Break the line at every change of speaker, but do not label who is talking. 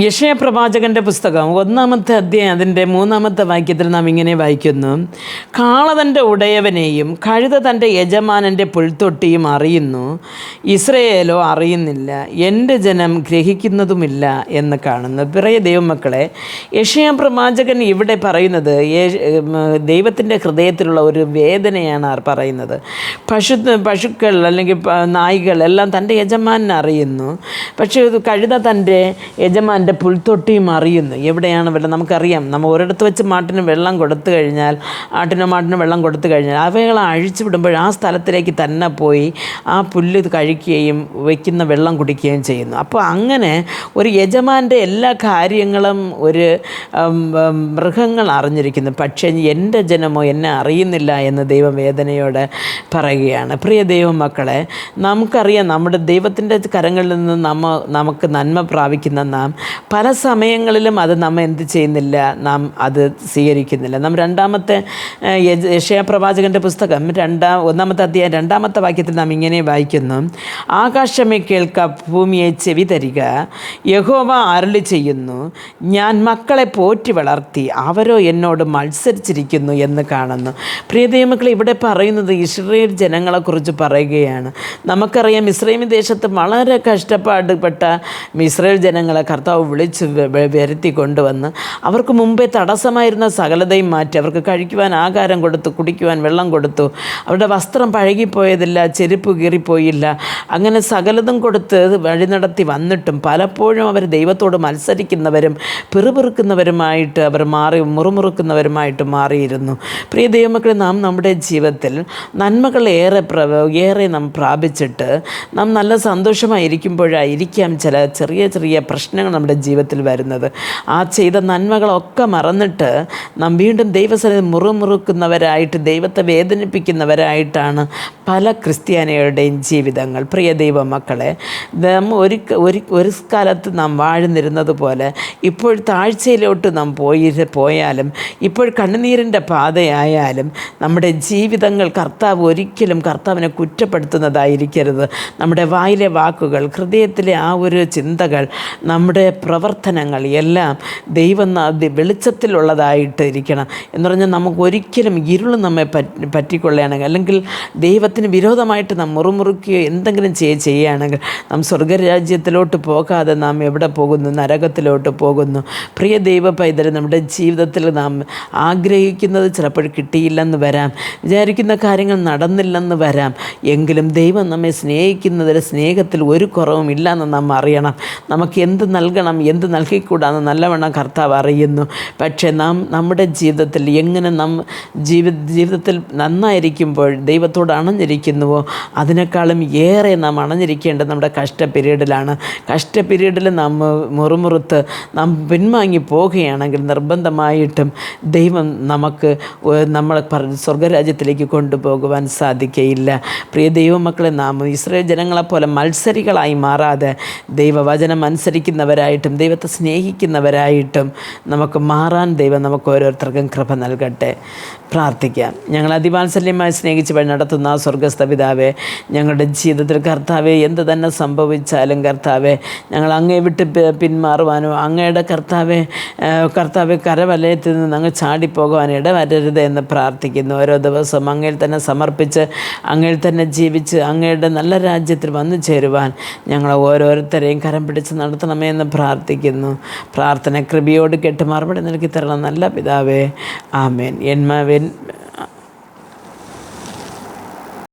യഷയ പ്രവാചകന്റെ പുസ്തകം ഒന്നാമത്തെ അധ്യായം അതിന്റെ മൂന്നാമത്തെ വാക്യത്തിൽ നാം ഇങ്ങനെ വായിക്കുന്നു. കാള തന്റെ ഉടയവനെയും കഴുത തന്റെ യജമാനന്റെ പുൽത്തൊട്ടിയും അറിയുന്നു. ഇസ്രയേലോ അറിയുന്നില്ല. എന്റെ ജനം ഗ്രഹിക്കുന്നതുമില്ല എന്ന് കാണുന്നു. പിറയ ദൈവമക്കളെ യഷയ പ്രവാചകൻ ഇവിടെ പറയുന്നത് ദൈവത്തിന്റെ ഹൃദയത്തിലുള്ള ഒരു വേദനയാണ് പറയുന്നത്. പശു പശുക്കൾ അല്ലെങ്കിൽ നായികൾ എല്ലാം തന്റെ യജമാനെ അറിയുന്നു. പക്ഷേ കഴുത തന്റെ യജമാന്റെ പുൽത്തൊട്ടിയും അറിയുന്നു. എവിടെയാണ് വെള്ളം? നമുക്കറിയാം. നമ്മൾ ഒരിടത്ത് വെച്ച് മാട്ടിന് വെള്ളം കൊടുത്തു കഴിഞ്ഞാൽ ആട്ടിനോ മാട്ടിനോ വെള്ളം കൊടുത്തു കഴിഞ്ഞാൽ അവകളെ അഴിച്ചു വിടുമ്പോൾ ആ സ്ഥലത്തിലേക്ക് തന്നെ പോയി ആ പുല്ല് കഴിക്കുകയും വയ്ക്കുന്ന വെള്ളം കുടിക്കുകയും ചെയ്യുന്നു. അപ്പോൾ അങ്ങനെ ഒരു യജമാന്റെ എല്ലാ കാര്യങ്ങളും ഒരു മൃഗങ്ങൾ അറിഞ്ഞിരിക്കുന്നു. പക്ഷേ എന്റെ ജനമോ എന്നെ അറിയുന്നില്ല എന്ന് ദൈവം വേദനയോടെ പറയുകയാണ്. പ്രിയ ദൈവമക്കളെ നമുക്കറിയാം നമ്മുടെ ദൈവത്തിന്റെ കരങ്ങളിൽ നിന്ന് നമ്മ നമുക്ക് നന്മ പ്രാപിക്കുന്ന നാം പല സമയങ്ങളിലും അത് നമ്മ എന്ത് ചെയ്യുന്നില്ല നാം അത് സ്വീകരിക്കുന്നില്ല. നാം രണ്ടാമത്തെ യക്ഷയപ്രവാചകന്റെ പ്രവാചകന്റെ പുസ്തകം രണ്ടാം ഒന്നാമത്തെ അധ്യായം രണ്ടാമത്തെ വാക്യത്തിൽ നാം ഇങ്ങനെ വായിക്കുന്നു. ആകാശമേ കേൾക്ക ഭൂമിയെ ചെവി തരിക യഹോവ അരളി ചെയ്യുന്നു. ഞാൻ മക്കളെ പോറ്റി വളർത്തി അവരോ എന്നോട് മത്സരിച്ചിരിക്കുന്നു എന്ന് കാണുന്നു. പ്രിയ ദൈവമക്കൾ ഇവിടെ പറയുന്നത് ഇസ്രയേൽ ജനങ്ങളെക്കുറിച്ച് പറയുകയാണ്. നമുക്കറിയാം ഇസ്രയേൽ ദേശത്ത് വളരെ കഷ്ടപ്പാടുപെട്ട ഇസ്രയേൽ ജനങ്ങളെ കർത്താവ് വിളിച്ച് വ- വ- വരുത്തി കൊണ്ടുവന്ന് അവർക്ക് മുമ്പേ തടസ്സമായിരുന്ന സകലതയും മാറ്റി. അവർക്ക് കഴിക്കുവാൻ ആകാരം കൊടുത്തു കുടിക്കുവാൻ വെള്ളം കൊടുത്തു. അവരുടെ വസ്ത്രം പഴകിപ്പോയതില്ല ചെരുപ്പ് കീറിപ്പോയില്ല. അങ്ങനെ സകലതും കൊടുത്ത് വഴി നടത്തി വന്നിട്ടും പലപ്പോഴും അവർ ദൈവത്തോട് മത്സരിക്കുന്നവരും പിറുപിറുക്കുന്നവരുമായിട്ട് അവർ മാറി മുറുമുറുക്കുന്നവരുമായിട്ട് മാറിയിരുന്നു. പ്രിയ ദൈവമക്കളെ നാം നമ്മുടെ ജീവിതത്തിൽ നന്മകൾ ഏറെ ഏറെ നാം പ്രാപിച്ചിട്ട് നാം നല്ല സന്തോഷമായിരിക്കുമ്പോഴായിരിക്കാം ചില ചെറിയ ചെറിയ പ്രശ്നങ്ങൾ നമ്മുടെ ജീവിതത്തിൽ വരുന്നത്. ആ ചെയ്ത നന്മകളൊക്കെ മറന്നിട്ട് നാം വീണ്ടും ദൈവസ്ഥലത്ത് മുറുമുറുക്കുന്നവരായിട്ട് ദൈവത്തെ വേദനിപ്പിക്കുന്നവരായിട്ടാണ് പല ക്രിസ്ത്യാനികളുടെയും ജീവിതങ്ങൾ. പ്രിയ ദൈവ മക്കളെ ഒരു ഒരു ഒരു കാലത്ത് നാം വാഴുന്നിരുന്നത് പോലെ ഇപ്പോൾ താഴ്ചയിലോട്ട് നാം പോയി പോയാലും ഇപ്പോൾ കണ്ണുനീരിന്റെ പാതയായാലും നമ്മുടെ ജീവിതങ്ങൾ കർത്താവ് ഒരിക്കലും കർത്താവിനെ കുറ്റപ്പെടുത്തുന്നതായിരിക്കരുത്. നമ്മുടെ വായിലെ വാക്കുകൾ ഹൃദയത്തിലെ ആ ഒരു ചിന്തകൾ നമ്മുടെ പ്രവർത്തനങ്ങൾ എല്ലാം ദൈവം വെളിച്ചത്തിലുള്ളതായിട്ട് ഇരിക്കണം. എന്ന് പറഞ്ഞാൽ നമുക്ക് ഒരിക്കലും ഇരുൾ നമ്മെ പറ്റി പറ്റിക്കൊള്ളുകയാണെങ്കിൽ അല്ലെങ്കിൽ ദൈവത്തിന് വിരോധമായിട്ട് നാം മുറുമുറുക്കുകയോ എന്തെങ്കിലും ചെയ്യ ചെയ്യുകയാണെങ്കിൽ നാം സ്വർഗരാജ്യത്തിലോട്ട് പോകാതെ നാം എവിടെ പോകുന്നു? നരകത്തിലോട്ട് പോകുന്നു. പ്രിയ ദൈവ പൈതൽ നമ്മുടെ ജീവിതത്തിൽ നാം ആഗ്രഹിക്കുന്നത് ചിലപ്പോൾ കിട്ടിയില്ലെന്ന് വരാം. വിചാരിക്കുന്ന കാര്യങ്ങൾ നടന്നില്ലെന്ന് വരാം. എങ്കിലും ദൈവം നമ്മെ സ്നേഹിക്കുന്നതിൽ സ്നേഹത്തിൽ ഒരു കുറവും ഇല്ലെന്ന് നാം അറിയണം. നമുക്ക് എന്ത് നൽകണം? എന്ത് നൽകിക്കൂടാന്ന് നല്ലവണ്ണം കർത്താവ് അറിയുന്നു. പക്ഷേ നാം നമ്മുടെ ജീവിതത്തിൽ എങ്ങനെ നാം ജീവിത ജീവിതത്തിൽ നന്നായിരിക്കുമ്പോൾ ദൈവത്തോട് അണഞ്ഞിരിക്കുന്നുവോ അതിനേക്കാളും ഏറെ നാം അണഞ്ഞിരിക്കേണ്ടത് നമ്മുടെ കഷ്ട പീരീഡിലാണ് കഷ്ട പീരീഡിൽ നാം മുറുമുറുത്ത് നാം പിൻവാങ്ങി പോവുകയാണെങ്കിൽ നിർബന്ധമായിട്ടും ദൈവം നമുക്ക് നമ്മൾ സ്വർഗരാജ്യത്തിലേക്ക് കൊണ്ടുപോകുവാൻ സാധിക്കയില്ല. പ്രിയ ദൈവമക്കളെ നാം ഇസ്രായേൽ ജനങ്ങളെപ്പോലെ മത്സരികളായി മാറാതെ ദൈവവചനം അനുസരിക്കുന്നവരായിട്ടും ദൈവത്തെ സ്നേഹിക്കുന്നവരായിട്ടും നമുക്ക് മാറാൻ ദൈവം നമുക്ക് ഓരോരുത്തർക്കും കൃപ നൽകട്ടെ. പ്രാർത്ഥിക്കാം. ഞങ്ങൾ അതിവാത്സല്യമായി സ്നേഹിച്ച് വഴി നടത്തുന്ന ആ സ്വർഗസ്ഥ പിതാവേ ഞങ്ങളുടെ ജീവിതത്തിൽ കർത്താവെ എന്ത് തന്നെ സംഭവിച്ചാലും കർത്താവെ ഞങ്ങൾ അങ്ങേ വിട്ട് പിന്മാറുവാനോ അങ്ങയുടെ കർത്താവെ കർത്താവ് കരവലയത്തിൽ നിന്ന് അങ്ങ് ചാടിപ്പോകുവാൻ ഇടവരരുത് എന്ന് പ്രാർത്ഥിക്കുന്നു. ഓരോ ദിവസവും അങ്ങയിൽ തന്നെ സമർപ്പിച്ച് അങ്ങയിൽ തന്നെ ജീവിച്ച് അങ്ങയുടെ നല്ല രാജ്യത്തിൽ വന്നു ചേരുവാൻ ഞങ്ങൾ ഓരോരുത്തരെയും കരം പിടിച്ച് നടത്തണമേ എന്ന് പ്രാർത്ഥിക്കുന്നു. പ്രാർത്ഥന കൃപയോട് കേട്ട് മറുപടി നൽകി തരണം നല്ല പിതാവേ. ആമേൻ. എന്മാവൻ